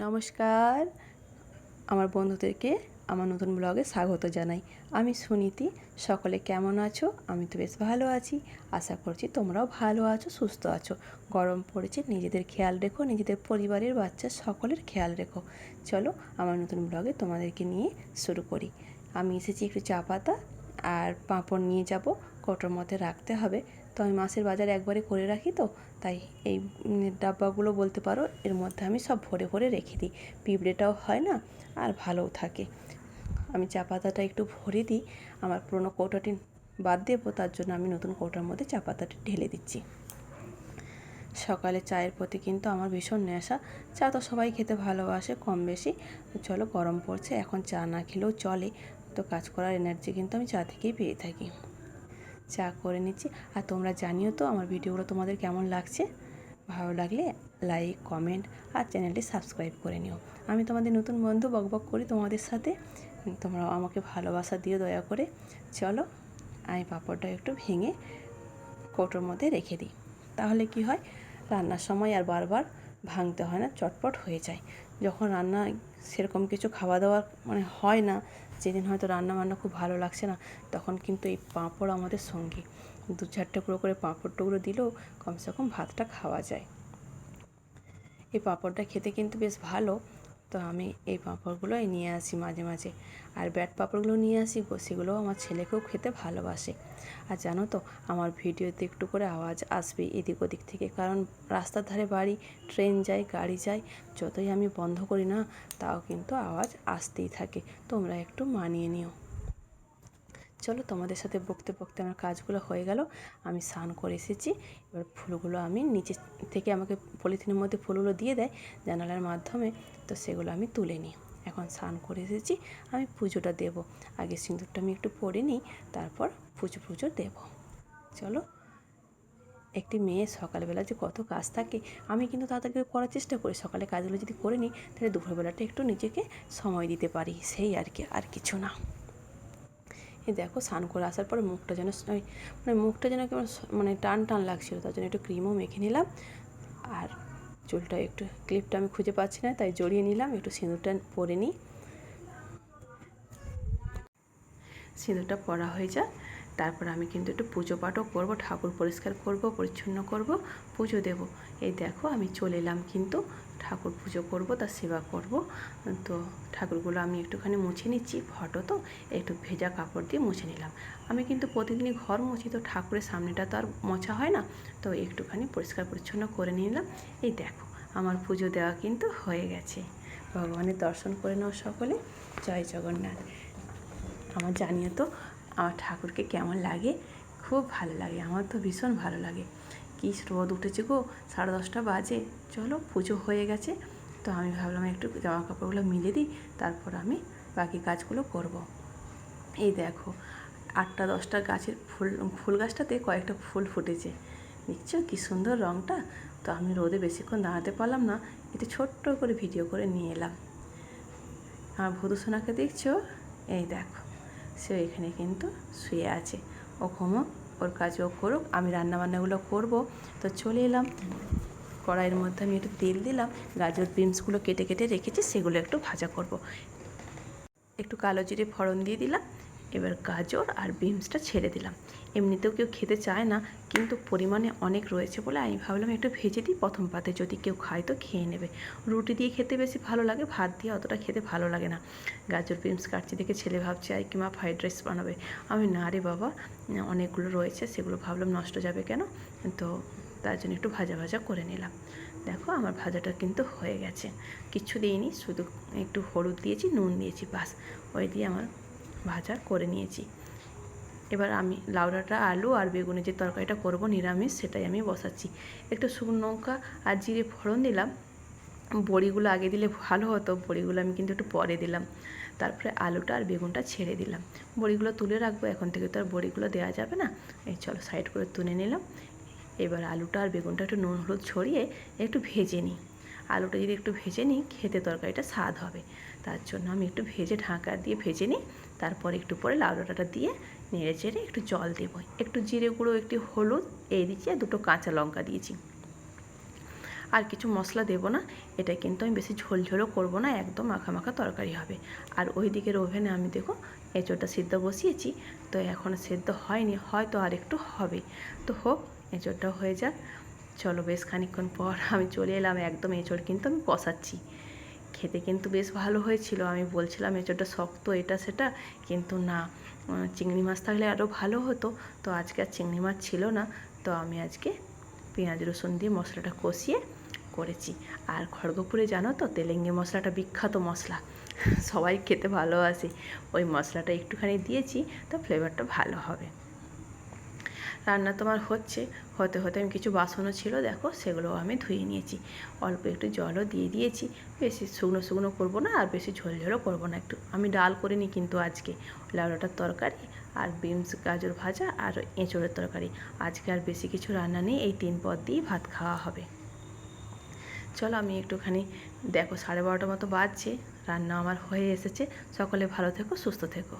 নমস্কার। আমার বন্ধুদেরকে আমার নতুন ব্লগে স্বাগত জানাই। আমি সুনীতি, সকলে কেমন আছো? আমি তো বেশ ভালো আছি। আশা করছি তোমরাও ভালো আছো, সুস্থ আছো। গরম পড়েছে, নিজেদের খেয়াল রেখো, নিজেদের পরিবারের বাচ্চা সকলের খেয়াল রেখো। চলো আমার নতুন ব্লগে তোমাদেরকে নিয়ে শুরু করি। আমি এসেছি একটু চা পাতা আর পাঁপড় নিয়ে যাব। কৌটোর মধ্যে রাখতে হবে। তো আমি মাছের বাজার একবারে করে রাখি তো, তাই এই ডাব্বাগুলো বলতে পারো, এর মধ্যে আমি সব ভরে ভরে রেখে দিই। পিঁপড়েটাও হয় না, আর ভালোও থাকে। আমি চা পাতাটা একটু ভরে দিই, আমার পুরোনো কৌটাটি বাদ দেবো, তার জন্য আমি নতুন কৌটার মধ্যে চা পাতাটা ঢেলে দিচ্ছি। সকালে চায়ের প্রতি কিন্তু আমার ভীষণ নেশা, চা তো সবাই খেতে ভালোবাসে কম বেশি। চলো গরম পড়ছে, এখন চা না খেলেও চলে। তো কাজ করার এনার্জি কিন্তু আমি চা থেকেই পেয়ে থাকি। চা করে নিচ্ছি। আর তোমরা জানিও তো আমার ভিডিওগুলো তোমাদের কেমন লাগছে। ভালো লাগলে লাইক কমেন্ট আর চ্যানেলটি সাবস্ক্রাইব করে নিও। আমি তোমাদের নতুন বন্ধু বকবক করি তোমাদের সাথে। তোমরা আমাকে ভালোবাসা দিও দয়া করে। চলো, আমি পাঁপড়টা একটু ভেঙে কৌটোর মধ্যে রেখে দিই। তাহলে কি হয়? রান্নার সময় আর বারবার ভাঙতে হয় না, চটপট হয়ে যায়। যখন রান্না সেরকম কিছু খাওয়া দাওয়া মানে হয় না, যেদিন হয়তো রান্না বান্না খুব ভালো লাগছে না, তখন কিন্তু এই পাঁপড় আমাদের সঙ্গী। দু চারটে করে করে পাঁপড় টুকরো দিলেও কমসে কম ভাতটা খাওয়া যায়। এই পাঁপড়টা খেতে কিন্তু বেশ ভালো। তো আমি এই পাঁপড়গুলোই নিয়ে আসি মাঝে মাঝে। আর ব্যাট পাঁপড়গুলো নিয়ে আসি সেগুলোও আমার ছেলেকেও খেতে ভালোবাসে। আর জানো তো, আমার ভিডিওতে একটু করে আওয়াজ আসবে এদিক ওদিক থেকে, কারণ রাস্তার ধারে বাড়ি, ট্রেন যায়, গাড়ি যায়, যতই আমি বন্ধ করি না, তাও কিন্তু আওয়াজ আসতেই থাকে। তোমরা একটু মানিয়ে নিও। চলো তোমাদের সাথে বকতে বকতে আমার কাজগুলো হয়ে গেল। আমি স্নান করে এসেছি। এবার ফুলগুলো আমি নিচে থেকে আমাকে পলিথিনের মধ্যে ফুলগুলো দিয়ে দেয় জানালার মাধ্যমে। তো সেগুলো আমি তুলে নিই। এখন স্নান করে এসেছি। আমি পুজোটা দেব। আগে সিঁদুরটা আমি একটু পরে নিই, তারপর পুজো পুজো দেব। চলো। একটি মেয়ে সকালবেলা যে কত কাজ থাকে, আমি কিন্তু তাড়াতাড়ি করার চেষ্টা করি। সকালে কাজগুলো যদি করে নিই, তাহলে দুপুরবেলাটা একটু নিজেকে সময় দিতে পারি। সেই আর কি, আর কিছু না। দেখো, স্নান করে আসার পর মুখটা যেন মানে মুখটা যেন কেমন মানে টান টান লাগছিল, তার জন্য একটু ক্রিমও মেখে নিলাম। আর চুলটা একটু ক্লিপটা আমি খুঁজে পাচ্ছি না, তাই জড়িয়ে নিলাম, একটু সিঁদুরটা পরে নিই। সিঁদুরটা পরা হয়ে যাক। তারপর আমি কিন্তু একটু পুজো পাঠও করব, ঠাকুর পরিষ্কার করব, পরিচ্ছন্ন করব, পুজো দেব। এই দেখো আমি চলে এলাম কিন্তু ঠাকুর পুজো করব, তার সেবা করব। তো ঠাকুরগুলো আমি একটুখানি মুছে নিচ্ছি, ফটো তো, একটু ভেজা কাপড় দিয়ে মুছে নিলাম। আমি কিন্তু প্রতিদিনই ঘর মুছি, তো ঠাকুরের সামনেটা তো আর মোছা হয় না। তো একটুখানি পরিষ্কার পরিচ্ছন্ন করে নিলাম এই দেখো, আমার পুজো দেওয়া কিন্তু হয়ে গেছে। ভগবানের দর্শন করে নাও সকলে। জয় জগন্নাথ। আমার জানিও তো আমার ঠাকুরকে কেমন লাগে? খুব ভালো লাগে, আমার তো ভীষণ ভালো লাগে। কী রোদ উঠেছে গো, সাড়ে দশটা বাজে। চলো, পুজো হয়ে গেছে। তো আমি ভাবলাম একটু জামা কাপড়গুলো মিলে দিই, তারপর আমি বাকি কাজগুলো করব। এই দেখো, আটটা দশটা গাছের ফুল ফুল গাছটাতে কয়েকটা ফুল ফুটেছে। দেখছ কী সুন্দর রঙটা তো আমি রোদে বেশিক্ষণ দাঁড়াতে পারলাম না, একটু ছোট্ট করে ভিডিও করে নিয়ে এলাম। আমার ভদুসোনাকে দেখছ? এই দেখো। সে এখানে কিন্তু শুয়ে আছে। ও ঘুমোক, ওর কাজ ও করুক, আমি রান্নাবান্নাগুলো করব। তো চলে এলাম। কড়াইয়ের মধ্যে আমি একটু তেল দিলাম, গাজর বিনসগুলো কেটে কেটে রেখেছি, সেগুলো একটু ভাজা করব। একটু কালো জিরে ফোড়ন দিয়ে দিলাম এবার গাজর আর বিনসটা ছেড়ে দিলাম। এমনিতেও কেউ খেতে চায় না, কিন্তু পরিমাণে অনেক রয়েছে বলে আমি ভাবলাম একটু ভেজে দিই প্রথম পাতে, যদি কেউ খায় তো খেয়ে নেবে। রুটি দিয়ে খেতে বেশি ভালো লাগে, ভাত দিয়ে অতটা খেতে ভালো লাগে না। গাজর, বিনস কাটছি দেখে ছেলে ভাবছে আই কিমা ফ্রাইড রাইস বানাবে? আমি, না রে বাবা, অনেকগুলো রয়েছে, সেগুলো ভাবলাম নষ্ট যাবে কেন? তো তার জন্য একটু ভাজা ভাজা করে নিলাম। দেখো আমার ভাজাটা কিন্তু হয়ে গেছে। কিচ্ছু দিইনি, শুধু একটু হলুদ দিয়েছি, নুন দিয়েছি, বাস। ওই দিয়ে আমার ভাজা করে নিয়েছি। এবার আমি লাউডাটা, আলু আর বেগুনের যে তরকারিটা করব নিরামিষ, সেটাই আমি বসাচ্ছি। একটু শুকনো লঙ্কা আর জিরে ফোড়ন দিলাম। বড়িগুলো আগে দিলে ভালো হতো, বড়িগুলো আমি কিন্তু একটু পরে দিলাম। তারপরে আলুটা আর বেগুনটা ছেড়ে দিলাম। বড়িগুলো তুলে রাখব, এখন থেকে তো আর বড়িগুলো দেওয়া যাবে না। এই চলো সাইড করে তুলে নিলাম। এবার আলুটা আর বেগুনটা একটু নুন হলুদ ছড়িয়ে একটু ভেজে নিই। আলুটা যদি একটু ভেজে নিই, খেতে তরকারিটা স্বাদ হবে। তার জন্য আমি একটু ভেজে ঢাকা দিয়ে ভেজে নিই, তারপর একটু পরে লাউ ডাঁটাটা দিয়ে নেড়ে চেড়ে একটু জল দেবো। একটু জিরে গুঁড়ো, একটু হলুদ, এই দিচ্ছি আর দুটো কাঁচা লঙ্কা দিয়েছি। আর কিছু মশলা দেবো না, এটা কিন্তু আমি বেশি ঝোল ঝোলও করব না, একদম মাখা মাখা তরকারি হবে। আর ওই দিকের ওভেনে আমি দেখো এঁচোড়টা সিদ্ধ বসিয়েছি, তো এখন সেদ্ধ হয়নি, হয়তো আর একটু হবে। তো হোক এঁচোড়টা হয়ে যাক। চলো বেশ খানিকক্ষণ পর আমি চলে এলাম, একদম এঁচোড় কিন্তু আমি কষাচ্ছি। খেতে কিন্তু বেশ ভালো হয়েছিল, আমি বলছিলাম এঁচোড়টা শক্ত, এটা সেটা, কিন্তু না চিংড়ি মাছ থাকলে আরও ভালো হতো। তো আজকে আর চিংড়ি মাছ ছিল না, তো আমি আজকে পেঁয়াজ, রসুন দিয়ে মশলাটা কষিয়ে করেছি। আর খড়গপুরে জানো তো, তেলেঙ্গি মশলাটা বিখ্যাত মশলা, সবাই খেতে ভালোবাসে। ওই মশলাটা একটুখানি দিয়েছি, তো ফ্লেভারটা ভালো হবে। রান্না তোমার হচ্ছে। হতে হতে আমি কিছু বাসনও ছিল, দেখো সেগুলো আমি ধুয়ে নিয়েছি। অল্প একটু জলও দিয়ে দিয়েছি। বেশি শুকনো শুকনো করব না আর বেশি ঝোল ঝোলও করব না একটু। আমি ডাল করিনি কিন্তু আজকে। লাউডাটার তরকারি আর বিনস, গাজর ভাজা আর এঁচোড়ের তরকারি। আজকে আর বেশি কিছু রান্না নেই, এই তিন পদ দিয়েই ভাত খাওয়া হবে। চলো আমি একটুখানি, দেখো সাড়ে বারোটা মতো বাজছে, রান্না আমার হয়ে এসেছে। সকলে ভালো থেকো, সুস্থ থেকো।